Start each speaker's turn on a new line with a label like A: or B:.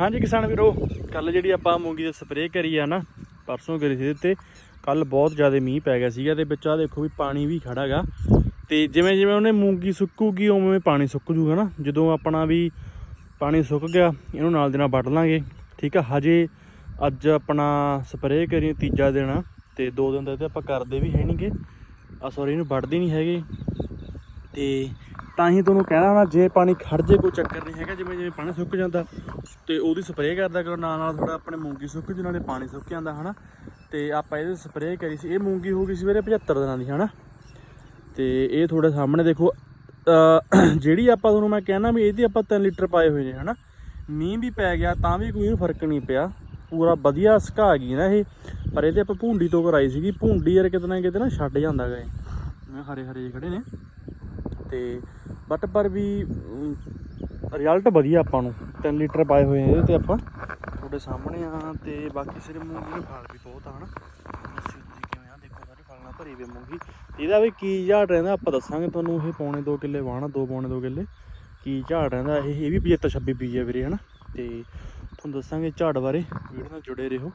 A: ਹਾਂਜੀ ਕਿਸਾਨ ਵੀਰੋ ਕੱਲ ਜਿਹੜੀ ਆਪਾਂ ਮੂੰਗੀ ਦੀ ਸਪਰੇਅ ਕਰੀ ਆ ਨਾ, ਪਰਸੋਂ ਕਰੀ ਸੀ ਤੇ ਕੱਲ ਬਹੁਤ ਜ਼ਿਆਦਾ ਮੀਂਹ ਪੈ ਗਿਆ ਸੀਗਾ ਤੇ ਵਿੱਚ ਆ ਦੇਖੋ ਵੀ ਪਾਣੀ ਵੀ ਖੜਾਗਾ ਤੇ ਜਿਵੇਂ ਜਿਵੇਂ ਉਹਨੇ ਮੂੰਗੀ ਸੁੱਕੂਗੀ, ਉਵੇਂ ਪਾਣੀ ਸੁੱਕ ਜੂਗਾ ਨਾ। ਜਦੋਂ ਆਪਣਾ ਵੀ ਪਾਣੀ ਸੁੱਕ ਗਿਆ, ਇਹਨੂੰ ਨਾਲ ਦੇ ਨਾਲ ਵੱਢ ਲਾਂਗੇ। ਠੀਕ ਆ, ਹਜੇ ਅੱਜ ਆਪਣਾ ਸਪਰੇਅ ਕਰੀ ਤੀਜਾ ਦਿਨ। ਆ ਤੇ ਦੋ ਦਿਨ ਦਾ ਤੇ ਆਪਾਂ ਕਰਦੇ ਵੀ ਹੈ ਨਹੀਂਗੇ ਆ ਸੌਰੀ ਇਹਨੂੰ ਵੱਢਦੇ ਨਹੀਂ ਹੈਗੇ। ਤੇ ਤਾਂ ਹੀ ਤੁਹਾਨੂੰ ਕਹਿਣਾ ਨਾ ਜੇ ਪਾਣੀ ਖੜ ਜੇ, ਕੋਈ ਚੱਕਰ ਨਹੀਂ ਹੈਗਾ, ਜਿਵੇਂ ਜਿਵੇਂ ਪਾਣੀ ਸੁੱਕ ਜਾਂਦਾ, ਤੇ ਉਹਦੀ ਸਪਰੇਅ ਕਰਦਾ ਕਰੋ, ਨਾਲ ਨਾਲ ਥੋੜਾ ਆਪਣੇ ਮੂੰਗੀ ਸੁੱਕ ਜਿਹਨਾਂ ਨੇ ਪਾਣੀ ਸੁੱਕ ਜਾਂਦਾ, ਹਨਾ? ਤੇ ਆਪਾਂ ਇਹਦੇ ਸਪਰੇਅ ਕਰੀ ਸੀ, ਇਹ ਮੂੰਗੀ ਹੋ ਗਈ ਸੀ ਵੀਰੇ 75 ਦਿਨਾਂ ਦੀ, ਹਨਾ? ਤੇ ਇਹ ਤੁਹਾਡੇ ਸਾਹਮਣੇ ਦੇਖੋ ਜਿਹੜੀ ਆਪਾਂ ਤੁਹਾਨੂੰ ਮੈਂ ਕਹਿਣਾ ਵੀ ਇਹਦੀ ਆਪਾਂ 3 ਲੀਟਰ ਪਾਏ ਹੋਏ ਨੇ, ਹਨਾ? ਮੀਂਹ ਵੀ ਪੈ ਗਿਆ, ਤਾਂ ਵੀ ਕੋਈ ਫ਼ਰਕ ਨਹੀਂ ਪਿਆ। ਪੂਰਾ ਵਧੀਆ ਸੁਕਾ ਗਈ ਨਾ ਇਹ, ਪਰ ਇਹਦੇ ਆਪਾਂ ਭੁੰਡੀ ਤੋਂ ਕਰਾਈ ਸੀਗੀ, ਭੁੰਡੀ ਯਾਰ ਕਿਤੇ ਨਾ ਕਿਤੇ ਨਾ ਛੱਡ ਜਾਂਦਾ ਗਾ ਹਰੇ ਹਰੇ ਜਿਹੇ ਖੜੇ ਨੇ। ਤੇ ਬਟ ਪਰ ਵੀ ਰਿਜ਼ਲਟ ਵਧੀਆ ਆਪਾਂ ਨੂੰ। 3 ਲੀਟਰ ਪਾਏ ਹੋਏ ਇਹਦੇ ਤੇ ਆਪਾਂ। ਤੁਹਾਡੇ ਸਾਹਮਣੇ ਆ ਤੇ ਬਾਕੀ ਸਿਰ ਮੂੰਗੀ ਨੂੰ ਫਲ ਵੀ ਬਹੁਤ ਆ, ਹਨਾ। ਭਰੀ ਵੀ ਮੂੰਗੀ ਇਹਦਾ ਵੀ ਕੀ ਝਾੜ ਰਹਿੰਦਾ, ਆਪਾਂ ਦੱਸਾਂਗੇ ਤੁਹਾਨੂੰ, ਇਹ ਪੌਣੇ 2 ਕਿੱਲੇ ਵਾਹਣਾ 2 ਪੌਣੇ 2 ਕਿੱਲੇ। ਕੀ ਝਾੜ ਰਹਿੰਦਾ, ਇਹ ਇਹ ਵੀ 75 26 ਬੀਜ ਹੈ ਵੀਰੇ, ਹਨਾ। ਤੇ ਤੁਹਾਨੂੰ ਦੱਸਾਂਗੇ ਝਾੜ ਬਾਰੇ, ਵੀਡੀਓ ਨਾਲ ਜੁੜੇ ਰਹੋ।